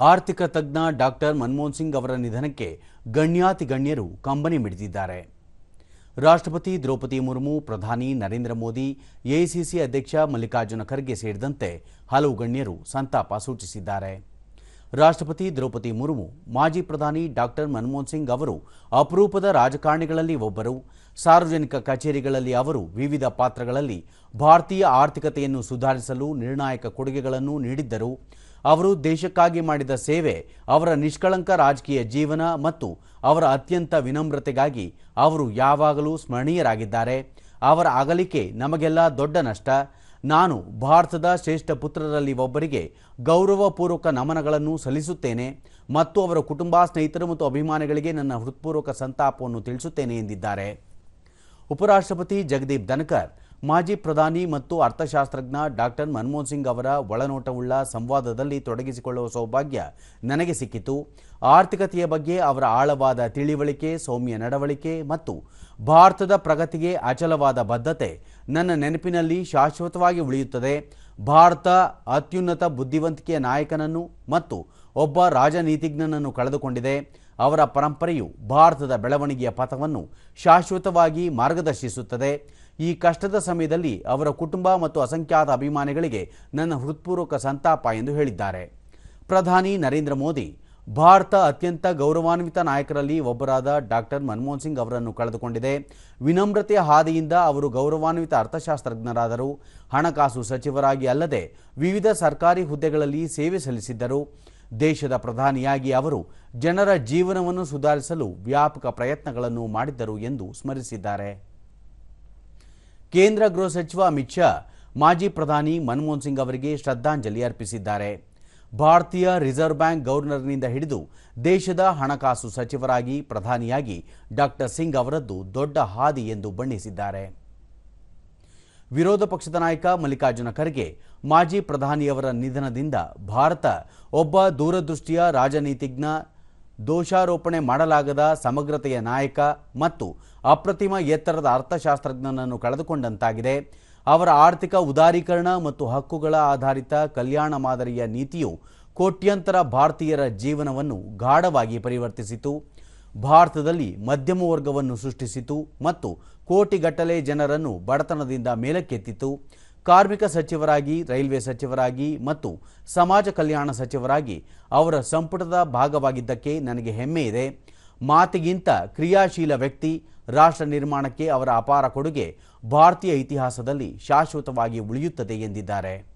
ಆರ್ಥಿಕ ತಜ್ಞ ಡಾಕ್ಟರ್ ಮನಮೋಹನ್ ಸಿಂಗ್ ಅವರ ನಿಧನಕ್ಕೆ ಗಣ್ಯಾತಿ ಗಣ್ಯರು ಕಂಬನಿ ಮಿಡಿದಿದ್ದಾರೆ. ರಾಷ್ಟ್ರಪತಿ ದ್ರೌಪದಿ ಮುರ್ಮು, ಪ್ರಧಾನಿ ನರೇಂದ್ರ ಮೋದಿ, ಎಐಸಿಸಿ ಅಧ್ಯಕ್ಷ ಮಲ್ಲಿಕಾರ್ಜುನ ಖರ್ಗೆ ಸೇರಿದಂತೆ ಹಲವು ಗಣ್ಯರು ಸಂತಾಪ ಸೂಚಿಸಿದ್ದಾರೆ. ರಾಷ್ಟ್ರಪತಿ ದ್ರೌಪದಿ ಮುರ್ಮು, ಮಾಜಿ ಪ್ರಧಾನಿ ಡಾಕ್ಟರ್ ಮನಮೋಹನ್ ಸಿಂಗ್ ಅವರು, ಅಪರೂಪದ ರಾಜಕಾರಣಿಗಳಲ್ಲಿ ಒಬ್ಬರು, ಸಾರ್ವಜನಿಕ ಕಚೇರಿಗಳಲ್ಲಿ ಅವರು, ವಿವಿಧ ಪಾತ್ರಗಳಲ್ಲಿ ಭಾರತೀಯ ಆರ್ಥಿಕತೆಯನ್ನು ಸುಧಾರಿಸಲು ನಿರ್ಣಾಯಕ ಕೊಡುಗೆಗಳನ್ನು ನೀಡಿದ್ದರು. ಅವರು ದೇಶಕ್ಕಾಗಿ ಮಾಡಿದ ಸೇವೆ, ಅವರ ನಿಷ್ಕಳಂಕ ರಾಜಕೀಯ ಜೀವನ ಮತ್ತು ಅವರ ಅತ್ಯಂತ ವಿನಮ್ರತೆಗಾಗಿ ಅವರು ಯಾವಾಗಲೂ ಸ್ಮರಣೀಯರಾಗಿದ್ದಾರೆ. ಅವರ ಅಗಲಿಕೆ ನಮಗೆಲ್ಲ ದೊಡ್ಡ ನಷ್ಟ. ನಾನು ಭಾರತದ ಶ್ರೇಷ್ಠ ಪುತ್ರರಲ್ಲಿ ಒಬ್ಬರಿಗೆ ಗೌರವಪೂರ್ವಕ ನಮನಗಳನ್ನು ಸಲ್ಲಿಸುತ್ತೇನೆ ಮತ್ತು ಅವರ ಕುಟುಂಬ ಸ್ನೇಹಿತರು ಮತ್ತು ಅಭಿಮಾನಿಗಳಿಗೆ ನನ್ನ ಹೃತ್ಪೂರ್ವಕ ಸಂತಾಪವನ್ನು ತಿಳಿಸುತ್ತೇನೆ ಎಂದಿದ್ದಾರೆ. ಉಪರಾಷ್ಟ್ರಪತಿ ಜಗದೀಪ್ ಧನ್ಕರ್ ಮಾಜಿ ಪ್ರಧಾನಿ ಮತ್ತು ಅರ್ಥಶಾಸ್ತ್ರಜ್ಞ ಡಾಕ್ಟರ್ ಮನಮೋಹನ್ ಸಿಂಗ್ ಅವರ ಒಳನೋಟವುಳ್ಳ ಸಂವಾದದಲ್ಲಿ ತೊಡಗಿಸಿಕೊಳ್ಳುವ ಸೌಭಾಗ್ಯ ನನಗೆ ಸಿಕ್ಕಿತು. ಆರ್ಥಿಕತೆಯ ಬಗ್ಗೆ ಅವರ ಆಳವಾದ ತಿಳಿವಳಿಕೆ, ಸೌಮ್ಯ ನಡವಳಿಕೆ ಮತ್ತು ಭಾರತದ ಪ್ರಗತಿಗೆ ಅಚಲವಾದ ಬದ್ಧತೆ ನನ್ನ ನೆನಪಿನಲ್ಲಿ ಶಾಶ್ವತವಾಗಿ ಉಳಿಯುತ್ತದೆ. ಭಾರತ ಅತ್ಯುನ್ನತ ಬುದ್ಧಿವಂತಿಕೆಯ ನಾಯಕನನ್ನು ಮತ್ತು ಒಬ್ಬ ರಾಜನೀತಿಜ್ಞನನ್ನು ಕಳೆದುಕೊಂಡಿದೆ. ಅವರ ಪರಂಪರೆಯು ಭಾರತದ ಬೆಳವಣಿಗೆಯ ಪಥವನ್ನು ಶಾಶ್ವತವಾಗಿ ಮಾರ್ಗದರ್ಶಿಸುತ್ತದೆ. ಈ ಕಷ್ಟದ ಸಮಯದಲ್ಲಿ ಅವರ ಕುಟುಂಬ ಮತ್ತು ಅಸಂಖ್ಯಾತ ಅಭಿಮಾನಿಗಳಿಗೆ ನನ್ನ ಹೃತ್ಪೂರ್ವಕ ಸಂತಾಪ ಎಂದು ಹೇಳಿದ್ದಾರೆ. ಪ್ರಧಾನಿ ನರೇಂದ್ರ ಮೋದಿ, ಭಾರತ ಅತ್ಯಂತ ಗೌರವಾನ್ವಿತ ನಾಯಕರಲ್ಲಿ ಒಬ್ಬರಾದ ಡಾಕ್ಟರ್ ಮನಮೋಹನ್ ಸಿಂಗ್ ಅವರನ್ನು ಕಳೆದುಕೊಂಡಿದೆ. ವಿನಮ್ರತೆಯ ಹಾದಿಯಿಂದ ಅವರು ಗೌರವಾನ್ವಿತ ಅರ್ಥಶಾಸ್ತ್ರಜ್ಞರಾದರು. ಹಣಕಾಸು ಸಚಿವರಾಗಿ ಅಲ್ಲದೆ ವಿವಿಧ ಸರ್ಕಾರಿ ಹುದ್ದೆಗಳಲ್ಲಿ ಸೇವೆ ಸಲ್ಲಿಸಿದ್ದರು. ದೇಶದ ಪ್ರಧಾನಿಯಾಗಿ ಅವರು ಜನರ ಜೀವನವನ್ನು ಸುಧಾರಿಸಲು ವ್ಯಾಪಕ ಪ್ರಯತ್ನಗಳನ್ನು ಮಾಡಿದ್ದರು ಎಂದು ಸ್ಮರಿಸಿದ್ದಾರೆ. ಕೇಂದ್ರ ಗೃಹ ಸಚಿವ ಅಮಿತ್ ಶಾ, ಮಾಜಿ ಪ್ರಧಾನಿ ಮನಮೋಹನ್ ಸಿಂಗ್ ಅವರಿಗೆ ಶ್ರದ್ಧಾಂಜಲಿ ಅರ್ಪಿಸಿದ್ದಾರೆ. ಭಾರತೀಯ ರಿಸರ್ವ್ ಬ್ಯಾಂಕ್ ಗವರ್ನರ್ನಿಂದ ಹಿಡಿದು ದೇಶದ ಹಣಕಾಸು ಸಚಿವರಾಗಿ ಪ್ರಧಾನಿಯಾಗಿ ಡಾಕ್ಟರ್ ಸಿಂಗ್ ಅವರದ್ದು ದೊಡ್ಡ ಹಾದಿ ಎಂದು ಬಣ್ಣಿಸಿದ್ದಾರೆ. ವಿರೋಧ ಪಕ್ಷದ ನಾಯಕ ಮಲ್ಲಿಕಾರ್ಜುನ ಖರ್ಗೆ ಮಾಜಿ ಪ್ರಧಾನಿಯವರ ನಿಧನದಿಂದ ಭಾರತ ಒಬ್ಬ ದೂರದೃಷ್ಟಿಯ ರಾಜನೀತಿಜ್ಞ, ದೋಷಾರೋಪಣೆ ಮಾಡಲಾಗದ ಸಮಗ್ರತೆಯ ನಾಯಕ ಮತ್ತು ಅಪ್ರತಿಮ ಎತ್ತರದ ಅರ್ಥಶಾಸ್ತ್ರಜ್ಞನನ್ನು ಕಳೆದುಕೊಂಡಂತಾಗಿದೆ. ಅವರ ಆರ್ಥಿಕ ಉದಾರೀಕರಣ ಮತ್ತು ಹಕ್ಕುಗಳ ಆಧಾರಿತ ಕಲ್ಯಾಣ ಮಾದರಿಯ ನೀತಿಯು ಕೋಟ್ಯಂತರ ಭಾರತೀಯರ ಜೀವನವನ್ನು ಗಾಢವಾಗಿ ಪರಿವರ್ತಿಸಿತು. ಭಾರತದಲ್ಲಿ ಮಧ್ಯಮ ವರ್ಗವನ್ನು ಸೃಷ್ಟಿಸಿತು ಮತ್ತು ಕೋಟಿಗಟ್ಟಲೆ ಜನರನ್ನು ಬಡತನದಿಂದ ಮೇಲಕ್ಕೆತ್ತಿತು. ಕಾರ್ಮಿಕ ಸಚಿವರಾಗಿ, ರೈಲ್ವೆ ಸಚಿವರಾಗಿ ಮತ್ತು ಸಮಾಜ ಕಲ್ಯಾಣ ಸಚಿವರಾಗಿ ಅವರ ಸಂಪುಟದ ಭಾಗವಾಗಿದ್ದಕ್ಕೆ ನನಗೆ ಹೆಮ್ಮೆ ಇದೆ. ಮಾತಿಗಿಂತ ಕ್ರಿಯಾಶೀಲ ವ್ಯಕ್ತಿ, ರಾಷ್ಟ್ರ ನಿರ್ಮಾಣಕ್ಕೆ ಅವರ ಅಪಾರ ಕೊಡುಗೆ ಭಾರತೀಯ ಇತಿಹಾಸದಲ್ಲಿ ಶಾಶ್ವತವಾಗಿ ಉಳಿಯುತ್ತದೆ ಎಂದಿದ್ದಾರೆ.